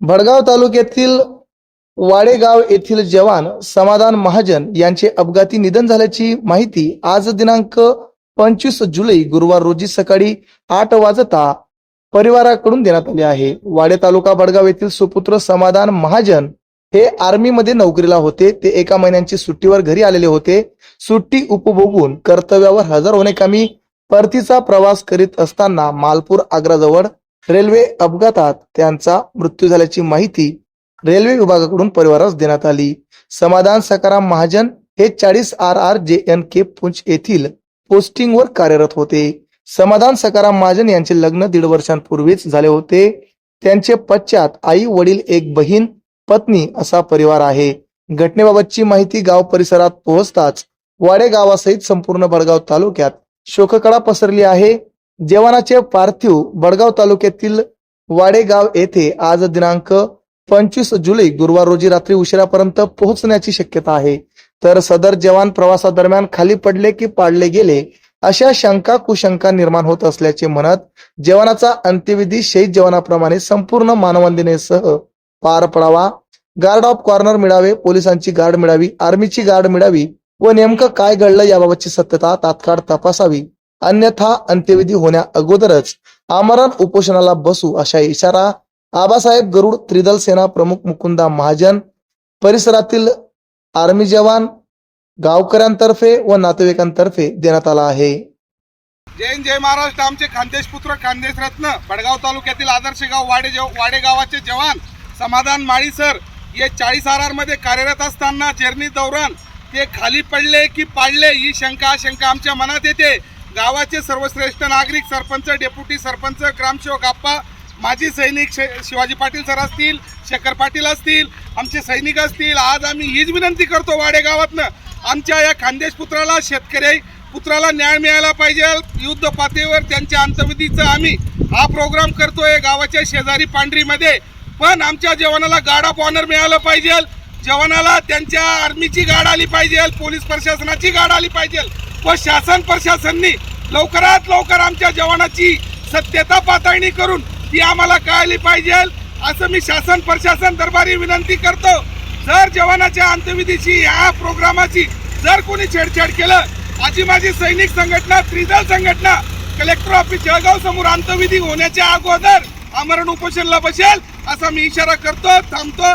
भडगाव तालुक्यातील वाडेगाव येथील जवान समाधान महाजन यांचे अपघाती निधन झाल्याची माहिती आज दिनांक पंचवीस जुलै गुरुवार रोजी सकाळी आठ वाजता परिवाराकडून देण्यात आले आहे. वाडे तालुका भडगाव येथील सुपुत्र समाधान महाजन हे आर्मीमध्ये नोकरीला होते. ते एका महिन्यांची सुट्टीवर घरी आलेले होते. सुट्टी उपभोगून कर्तव्यावर हजर होण्याकामी परतीचा प्रवास करीत असताना मालपूर आग्राजवळ रेल्वे अपघातात त्यांचा मृत्यू झाल्याची माहिती रेल्वे विभागाकडून परिवारास देण्यात आली. समाधान सकाराम महाजन हे चाळीस R R J N K Poonch येथील पोस्टिंगवर कार्यरत होते. समाधान सकाराम महाजन यांचे लग्न दीड वर्षांपूर्वीच झाले होते. त्यांचे पश्चात आई वडील एक बहीण पत्नी असा परिवार आहे. घटनेबाबतची माहिती गाव परिसरात पोहोचताच वाडे गावासहित संपूर्ण बडगाव तालुक्यात शोककळा पसरली आहे. जवानाचे पार्थिव बडगाव तालुक्यातील वाडेगाव येथे आज दिनांक पंचवीस जुलै गुरुवार रोजी रात्री उशिरापर्यंत पोहोचण्याची शक्यता आहे. तर सदर जवान प्रवासादरम्यान खाली पडले की पाडले गेले अशा शंका कुशंका निर्माण होत असल्याचे म्हणत जवानाचा अंत्यविधी शहीद जवानाप्रमाणे संपूर्ण मानवंदनेसह पार पडावा. गार्ड ऑफ कॉर्नर मिळावे पोलिसांची गार्ड मिळावी आर्मीची गार्ड मिळावी व नेमकं काय घडलं याबाबतची सत्यता तात्काळ तपासावी. अन्यथा अंत्यविधी होण्या अगोदरच आमरण उपोषणाला बसू अशा इशारा आबासाहेब गरुड त्रिदल सेना प्रमुख मुकुंदा महाजन परिसरातील आर्मी जवान गावकऱ्यांतर्फे व नातेवाईकांतर्फे देण्यात आला आहे. जय जय महाराष्ट्र. आमचे खानदेश पुत्र खानदेश रत्न बडगाव तालुक्यातील आदर्श गाव वाडे वाडे गावाचे जवान समाधान माळी सर हे चाळीस आर आरमध्ये कार्यरत असताना जर्नी दौरान ते खाली पडले की पाडले ही शंका शंका आमच्या मनात येते. गावाचे सर्वश्रेष्ठ नागरिक सरपंच डेप्युटी सरपंच ग्रामसेवक आप्पा माजी सैनिक शे- शिवाजी पाटील सर असतील शेखर पाटील असतील आमचे सैनिक असतील आज आम्ही हीच विनंती करतो वाडेगावातनं. आमच्या या खानदेश पुत्राला शेतकरी पुत्राला न्याय मिळायला पाहिजे. युद्ध पातळीवर त्यांच्या अंतविधीचं आम्ही हा प्रोग्राम करतोय गावाच्या शेजारी पांढरीमध्ये. पण आमच्या जेवणाला गार्ड ऑफ ऑनर मिळालं पाहिजे. जवानाला त्यांच्या आर्मीची गाड आली पाहिजे पोलीस प्रशासनाची गाड आली पाहिजे व शासन प्रशासननी लवकरात लवकर आमच्या जवानाची सत्यता पातळणी करून ती आम्हाला कळली पाहिजे असं मी शासन प्रशासन दरबारी विनंती करतो. जर जवानाच्या अंत्यविधीची या प्रोग्रामाची जर कोणी छेडछाड केलं आजी माझी सैनिक संघटना त्रिदल संघटना कलेक्टर ऑफिस जळगाव समोर अंत्यविधी होण्याच्या अगोदर आमरण उपोषणला बसेल असा मी इशारा करतो थांबतो.